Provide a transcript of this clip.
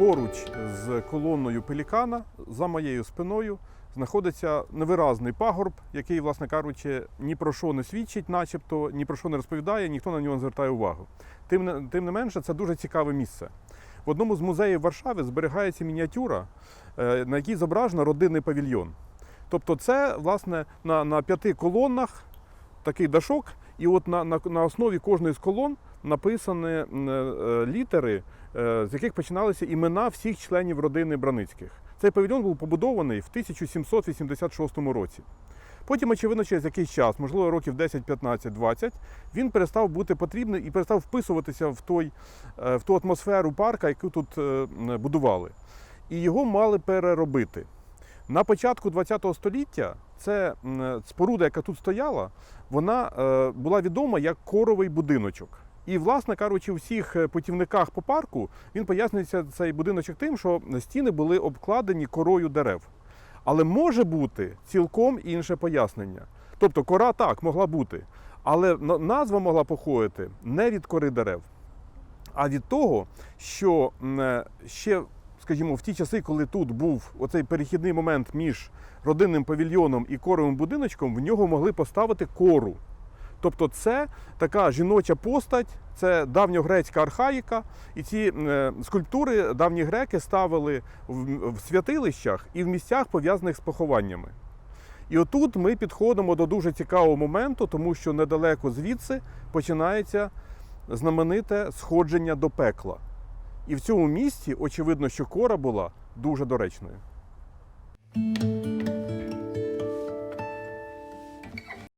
Поруч з колоною пелікана за моєю спиною знаходиться невиразний пагорб, який, власне кажучи, ні про що не свідчить, начебто, ні про що не розповідає, ніхто на нього не звертає увагу. Тим не, тим не менше, це дуже цікаве місце. В одному з музеїв Варшави зберігається мініатюра, е, на якій зображено родинний павільйон. Тобто, це, власне, на, на п'яти колонах такий дашок, і от на, на, на основі кожної з колон написані е, е, літери, е, з яких починалися імена всіх членів родини Браницьких. Цей павільйон був побудований в 1786 році. Потім, очевидно, через якийсь час, можливо, років 10, 15, 20, він перестав бути потрібний і перестав вписуватися в, той, в ту атмосферу парка, яку тут будували. І його мали переробити. На початку ХХ століття це споруда, яка тут стояла, вона була відома як коровий будиночок. І, власне кажучи, у всіх е, путівниках по парку він пояснюється цей будиночок тим, що стіни були обкладені корою дерев. Але може бути цілком інше пояснення. Тобто кора так могла бути, але назва могла походити не від кори дерев, а від того, що е, ще, скажімо, в ті часи, коли тут був оцей перехідний момент між родинним павільйоном і коровим будиночком, в нього могли поставити кору. Тобто це така жіноча постать, це давньогрецька архаїка, і ці е, скульптури давні греки ставили в, святилищах і в місцях, пов'язаних з похованнями. І отут ми підходимо до дуже цікавого моменту, тому що недалеко звідси починається знамените сходження до пекла. І в цьому місці очевидно, що кора була дуже доречною.